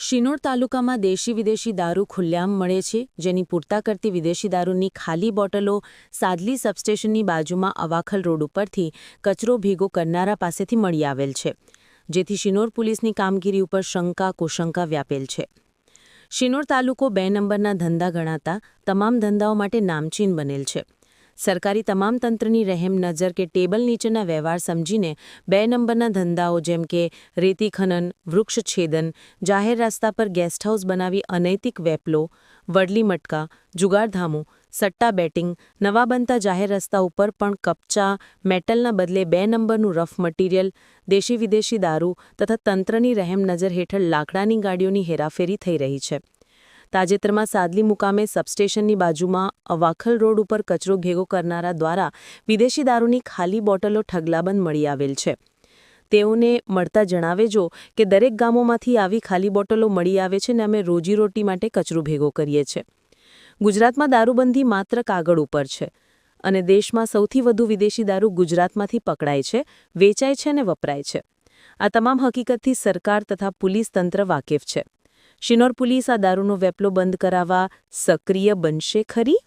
શિનોર તાલુકામાં દેશી વિદેશી દારૂ ખુલ્લેઆમ મળે છે, જેની પૂર્તા કરતી વિદેશી દારૂની ખાલી બોટલો સાદલી સબસ્ટેશનની બાજુમાં અવાખલ રોડ ઉપરથી કચરો ભેગો કરનારા પાસેથી મળી આવેલ છે, જેથી શિનોર પોલીસની કામગીરી ઉપર શંકા, કુશંકા વ્યાપેલ છે. શિનોર તાલુકો બે નંબરના ધંધા ગણાતા તમામ ધંધાઓ માટે નામચીન બનેલ છે. સરકારી તમામ તંત્રની રહેમ નજર કે ટેબલ નીચેના વ્યવહાર સમજીને બે નંબરના ધંધાઓ જેમ કે રેતી ખનન, વૃક્ષ છેદન, જાહેર રસ્તા પર ગેસ્ટ હાઉસ બનાવી અનૈતિક વેપલો, વડલી મટકા, જુગારધામો, સટ્ટા બેટિંગ, નવા બનતા જાહેર રસ્તા ઉપર પણ કપચા, મેટલના બદલે બે નંબરનું રફ મટીરિયલ દેશી વિદેશી દારૂ તથા તંત્રની રહેમ નજર હેઠળ લાકડાની ગાડીઓની હેરાફેરી થઈ રહી છે. તાજેતરમાં સાદલી મુકામે સબસ્ટેશનની બાજુમાં અવાખલ રોડ ઉપર કચરો ભેગો કરનારા દ્વારા વિદેશી દારૂની ખાલી બોટલો ઠગલાબંધ મળી આવેલ છે. તેઓને મળતા જણાવેજો કે દરેક ગામોમાંથી આવી ખાલી બોટલો મળી આવે છે ને અમે રોજીરોટી માટે કચરો ભેગો કરીએ છીએ. ગુજરાતમાં દારૂબંધી માત્ર કાગળ ઉપર છે અને દેશમાં સૌથી વધુ વિદેશી દારૂ ગુજરાતમાંથી પકડાય છે, વેચાય છે અને વપરાય છે. આ તમામ હકીકતથી સરકાર તથા પોલીસ તંત્ર વાકેફ છે. શિનોર પોલીસ આ દારૂનો વેપલો બંધ કરાવવા સક્રિય બનશે ખરી?